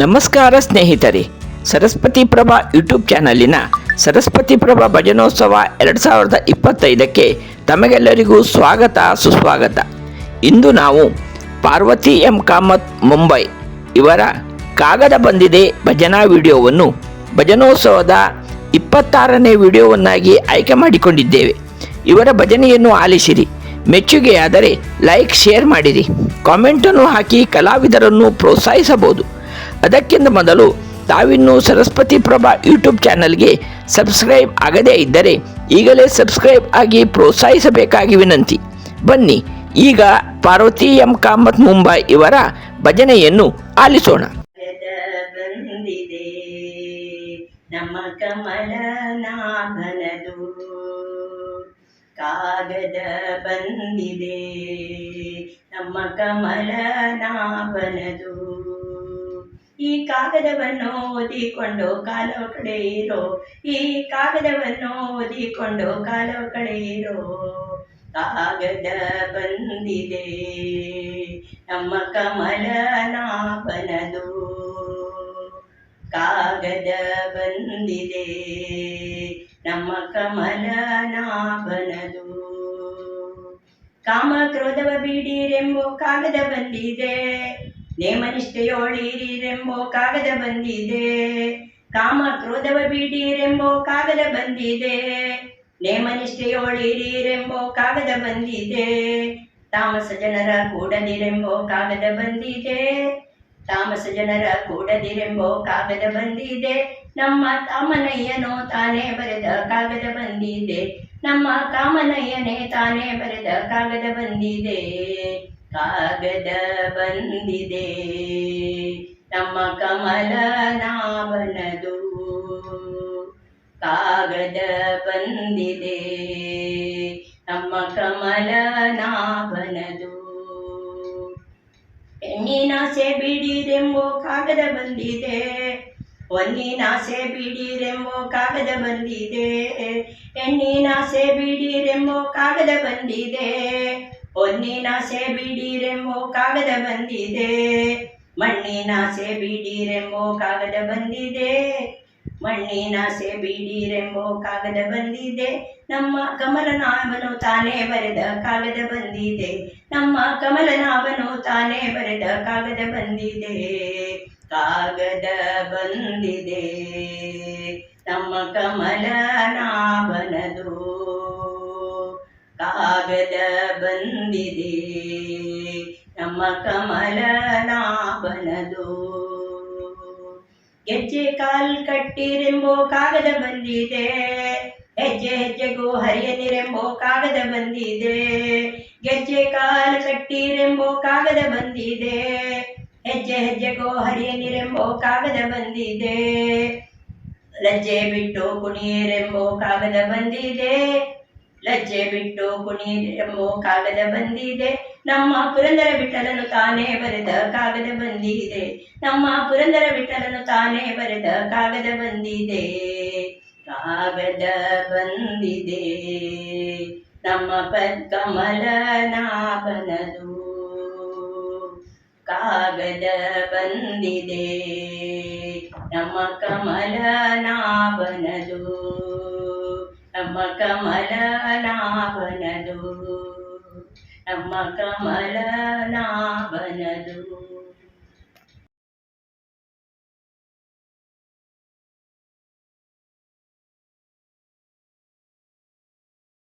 ನಮಸ್ಕಾರ ಸ್ನೇಹಿತರೆ. ಸರಸ್ವತಿ ಪ್ರಭಾ ಯೂಟ್ಯೂಬ್ ಚಾನಲಿನ ಸರಸ್ವತಿ ಪ್ರಭಾ ಭಜನೋತ್ಸವ ಎರಡು ಸಾವಿರದ ಇಪ್ಪತ್ತೈದಕ್ಕೆ ತಮಗೆಲ್ಲರಿಗೂ ಸ್ವಾಗತ, ಸುಸ್ವಾಗತ. ಇಂದು ನಾವು ಪಾರ್ವತಿ ಎಂ ಕಾಮತ್ ಮುಂಬೈ ಇವರ ಕಾಗದ ಬಂದಿದೆ ಭಜನಾ ವಿಡಿಯೋವನ್ನು ಭಜನೋತ್ಸವದ ಇಪ್ಪತ್ತಾರನೇ ವಿಡಿಯೋವನ್ನಾಗಿ ಆಯ್ಕೆ ಮಾಡಿಕೊಂಡಿದ್ದೇವೆ. ಇವರ ಭಜನೆಯನ್ನು ಆಲಿಸಿರಿ. ಮೆಚ್ಚುಗೆಯಾದರೆ ಲೈಕ್, ಶೇರ್ ಮಾಡಿರಿ. ಕಾಮೆಂಟನ್ನು ಹಾಕಿ ಕಲಾವಿದರನ್ನು ಪ್ರೋತ್ಸಾಹಿಸಬಹುದು. ಅದಕ್ಕಿಂತ ಮೊದಲು ತಾವಿನ್ನೂ ಸರಸ್ವತಿ ಪ್ರಭಾ ಯೂಟ್ಯೂಬ್ ಚಾನಲ್ಗೆ ಸಬ್ಸ್ಕ್ರೈಬ್ ಆಗದೇ ಇದ್ದರೆ ಈಗಲೇ ಸಬ್ಸ್ಕ್ರೈಬ್ ಆಗಿ ಪ್ರೋತ್ಸಾಹಿಸಬೇಕಾಗಿ ವಿನಂತಿ. ಬನ್ನಿ, ಈಗ ಪಾರ್ವತಿ ಎಂ ಕಾಮತ್ ಮುಂಬೈ ಇವರ ಭಜನೆಯನ್ನು ಆಲಿಸೋಣ. ನಮ್ಮ ಕಾಗದ ಬಂದಿದೆ, ನಮ್ಮ ಕಮಲ ನಾಭನದು. ಈ ಕಾಗದವನ್ನು ಓದಿಕೊಂಡು ಕಾಲವ ಕಡೆ ಇರೋ ಈ ಕಾಗದವನ್ನು ಓದಿಕೊಂಡು ಕಾಲವ ಕಡೆ ಇರೋ ಕಾಗದ ಬಂದಿದೆ. ನಮ್ಮ ಕಮಲ ನಾಭನದು ಕಾಗದ ಬಂದಿದೆ. ನಮ್ಮ ಕಮಲ ನಾಭನದು ಕಾಮ ಕ್ರೋಧವ ಬೀಡಿರೆಂಬೋ ಕಾಗದ ಬಂದಿದೆ. ನೇಮನಿಷ್ಠೆಯೋಳಿರಿರೆಂಬೋ ಕಾಗದ ಬಂದಿದೆ. ಕಾಮ ಕ್ರೋಧವ ಬೀಡಿರೆಂಬೋ ಕಾಗದ ಬಂದಿದೆ. ನೇಮನಿಷ್ಠೆಯೋಳಿರಿರೆಂಬೋ ಕಾಗದ ಬಂದಿದೆ. ತಾಮಸ ಜನರ ಕೂಡದಿರೆಂಬೋ ಕಾಗದ ಬಂದಿದೆ. ತಾಮಸ ಜನರ ಕೂಡದಿರೆಂಬೋ ಕಾಗದ ಬಂದಿದೆ. ನಮ್ಮ ತಾಮನಯ್ಯನೋ ತಾನೇ ಬರೆದ ಕಾಗದ ಬಂದಿದೆ. ನಮ್ಮ ಕಾಮನಯ್ಯನೇ ತಾನೇ ಬರೆದ ಕಾಗದ ಬಂದಿದೆ. ಕಾಗದ ಬಂದಿದೆ ನಮ್ಮ ಕಮಲ ನಾವನದು ಕಾಗದ ಬಂದಿದೆ ನಮ್ಮ ಕಮಲ ನಾವನದು ಹೆಣ್ಣಿನಾಸೆ ಬಿಡಿರೆಂಬೋ ಕಾಗದ ಬಂದಿದೆ ಹೊನ್ನಿನಾಸೆ ಬಿಡಿರೆಂಬೋ ಕಾಗದ ಬಂದಿದೆ ಹೆಣ್ಣಿನಾಸೆ ಬಿಡಿರೆಂಬೋ ಕಾಗದ ಬಂದಿದೆ ಹೊನ್ನಿನಾಸೆ ಬಿಡಿರೆಂಬೋ ಕಾಗದ ಬಂದಿದೆ ಮಣ್ಣಿನಾಸೆ ಬಿಡಿರೆಂಬೋ ಕಾಗದ ಬಂದಿದೆ ಮಣ್ಣಿನಾಸೆ ಬಿಡಿರೆಂಬೋ ಕಾಗದ ಬಂದಿದೆ ನಮ್ಮ ಕಮಲನಾಭನು ತಾನೇ ಬರೆದ ಕಾಗದ ಬಂದಿದೆ ನಮ್ಮ ಕಮಲನಾಭನು ತಾನೇ ಬರೆದ ಕಾಗದ ಬಂದಿದೆ ಕಾಗದ ಬಂದಿದೆ ನಮ್ಮ ಕಮಲನಾಭನದು ಕಾಗದ ಬಂದಿದೆ. ನಮ್ಮ ಕಮಲ ಕಮಲನಾಭನದು ಗೆಜ್ಜೆ ಕಾಲ್ ಕಟ್ಟಿರೆಂಬೋ ಕಾಗದ ಬಂದಿದೆ. ಹೆಜ್ಜೆ ಹೆಜ್ಜೆಗೂ ಹರಿಯದಿರೆಂಬೋ ಕಾಗದ ಬಂದಿದೆ. ಗೆಜ್ಜೆ ಕಾಲ್ ಕಟ್ಟಿರೆಂಬೋ ಕಾಗದ ಬಂದಿದೆ. ಹೆಜ್ಜೆ ಹೆಜ್ಜೆಗೋ ಹರಿಯನಿರೆಂಬೋ ಕಾಗದ ಬಂದಿದೆ. ಲಜ್ಜೆ ಬಿಟ್ಟು ಕುಣಿಯರೆಂಬೋ ಕಾಗದ ಬಂದಿದೆ. ಲಜ್ಜೆ ಬಿಟ್ಟು ಕುಣಿಯರೆಂಬೋ ಕಾಗದ ಬಂದಿದೆ. ನಮ್ಮ ಪುರಂದರ ವಿಠಲನು ತಾನೇ ಬರೆದ ಕಾಗದ ಬಂದಿದೆ. ನಮ್ಮ ಪುರಂದರ ವಿಠಲನು ತಾನೇ ಬರೆದ ಕಾಗದ ಬಂದಿದೆ. ಕಾಗದ ಬಂದಿದೆ. ನಮ್ಮ ಪದ್ಕಮಲ ನಾಭನದು ಕಾಗದ ಬಂದಿದೆ. ನಮ್ಮ ಕಮಲ ನಾಭನದು ನಮ್ಮ ಕಮಲ ನಾಭನದು ನಮ್ಮ ಕಮಲ ನಾಭನದು